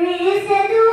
వేసదు